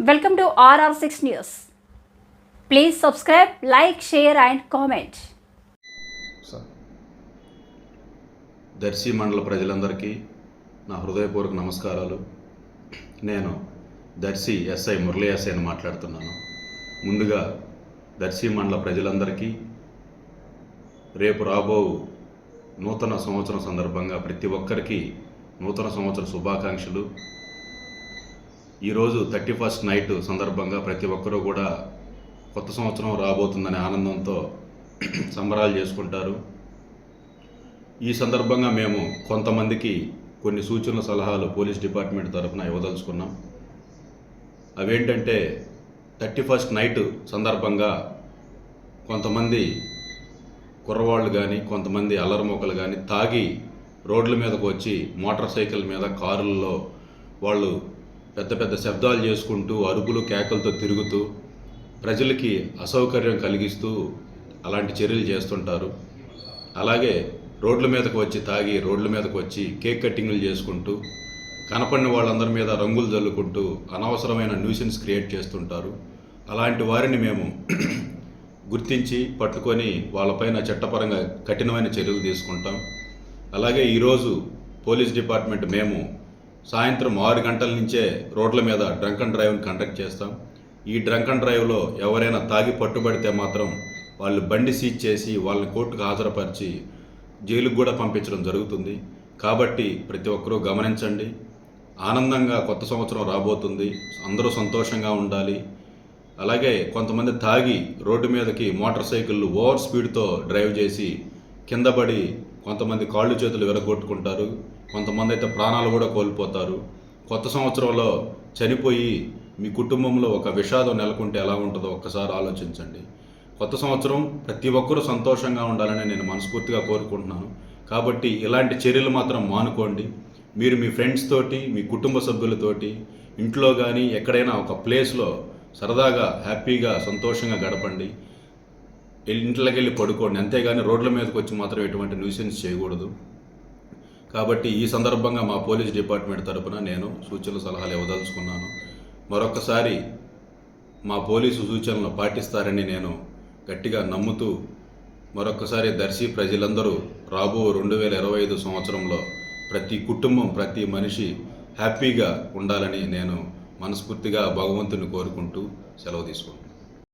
Welcome to RR6 News. Please subscribe, like, share, and comment. Sir Darsi మండల ప్రజలందరికీ నా హృదయపూర్వక నమస్కారాలు నేను దర్శి ఎస్ఐ మురళీ ఎస్ఐని మాట్లాడుతున్నాను ముందుగా దర్శి మండల ప్రజలందరికీ రేపు రాబో నూతన సంవత్సరం సందర్భంగా ప్రతి ఒక్కరికి నూతన సంవత్సర శుభాకాంక్షలు ఈరోజు థర్టీ ఫస్ట్ నైట్ సందర్భంగా ప్రతి ఒక్కరూ కూడా కొత్త సంవత్సరం రాబోతుందనే ఆనందంతో సంబరాలు చేసుకుంటారు. ఈ సందర్భంగా మేము కొంతమందికి కొన్ని సూచనల సలహాలు పోలీస్ డిపార్ట్మెంట్ తరఫున ఇవ్వదలుచుకున్నాం. అవేంటంటే థర్టీ ఫస్ట్ నైట్ సందర్భంగా కొంతమంది కుర్రవాళ్ళు కానీ కొంతమంది అల్లరిమొక్కలు కానీ తాగి రోడ్ల మీదకు వచ్చి మోటార్ సైకిల్ మీద కారుల్లో వాళ్ళు పెద్ద పెద్ద శబ్దాలు చేసుకుంటూ అరుపులు కేకలతో తిరుగుతూ ప్రజలకి అసౌకర్యం కలిగిస్తూ అలాంటి చర్యలు చేస్తుంటారు. అలాగే రోడ్ల మీదకు వచ్చి తాగి రోడ్ల మీదకు వచ్చి కేక్ కట్టింగ్లు చేసుకుంటూ కనపడిన వాళ్ళందరి మీద రంగులు జల్లుకుంటూ అనవసరమైన న్యూసెన్స్ క్రియేట్ చేస్తుంటారు. అలాంటి వారిని మేము గుర్తించి పట్టుకొని వాళ్ళపైన చట్టపరంగా కఠినమైన చర్యలు తీసుకుంటాం. అలాగే ఈరోజు పోలీస్ డిపార్ట్మెంట్ మేము సాయంత్రం ఆరు గంటల నుంచే రోడ్ల మీద డ్రంక్ అండ్ డ్రైవ్ని కండక్ట్ చేస్తాం. ఈ డ్రంక్ అండ్ డ్రైవ్లో ఎవరైనా తాగి పట్టుబడితే మాత్రం వాళ్ళు బండి సీజ్ చేసి వాళ్ళని కోర్టుకు హాజరుపరిచి జైలుకు కూడా పంపించడం జరుగుతుంది. కాబట్టి ప్రతి ఒక్కరూ గమనించండి. ఆనందంగా కొత్త సంవత్సరం రాబోతుంది. అందరూ సంతోషంగా ఉండాలి. అలాగే కొంతమంది తాగి రోడ్డు మీదకి మోటార్ సైకిళ్ళు ఓవర్ స్పీడ్తో డ్రైవ్ చేసి కింద పడి కొంతమంది కాళ్ళు చేతులు విరగొట్టుకుంటారు కొంతమంది అయితే ప్రాణాలు కూడా కోల్పోతారు. కొత్త సంవత్సరంలో చనిపోయి మీ కుటుంబంలో ఒక విషాదం నెలకొంటే ఎలా ఉంటుందో ఒక్కసారి ఆలోచించండి. కొత్త సంవత్సరం ప్రతి ఒక్కరూ సంతోషంగా ఉండాలని నేను మనస్ఫూర్తిగా కోరుకుంటున్నాను. కాబట్టి ఇలాంటి చర్యలు మాత్రం మానుకోండి. మీరు మీ ఫ్రెండ్స్ తోటి మీ కుటుంబ సభ్యులతోటి ఇంట్లో కానీ ఎక్కడైనా ఒక ప్లేస్లో సరదాగా హ్యాపీగా సంతోషంగా గడపండి. ఇంట్లోకి వెళ్ళి పడుకోండి. అంతేగాని రోడ్ల మీదకి వచ్చి మాత్రం ఎటువంటి న్యూసెన్స్ చేయకూడదు. కాబట్టి ఈ సందర్భంగా మా పోలీస్ డిపార్ట్మెంట్ తరపున నేను సూచనలు సలహాలు ఇవ్వదలుచుకున్నాను. మరొకసారి మా పోలీసు సూచనలు పాటిస్తారని నేను గట్టిగా నమ్ముతూ మరొకసారి దర్శి ప్రజలందరూ రాబో రెండు వేల ఇరవై ఐదు సంవత్సరంలో ప్రతి కుటుంబం ప్రతి మనిషి హ్యాపీగా ఉండాలని నేను మనస్ఫూర్తిగా భగవంతుని కోరుకుంటూ సెలవు తీసుకుంటున్నాను.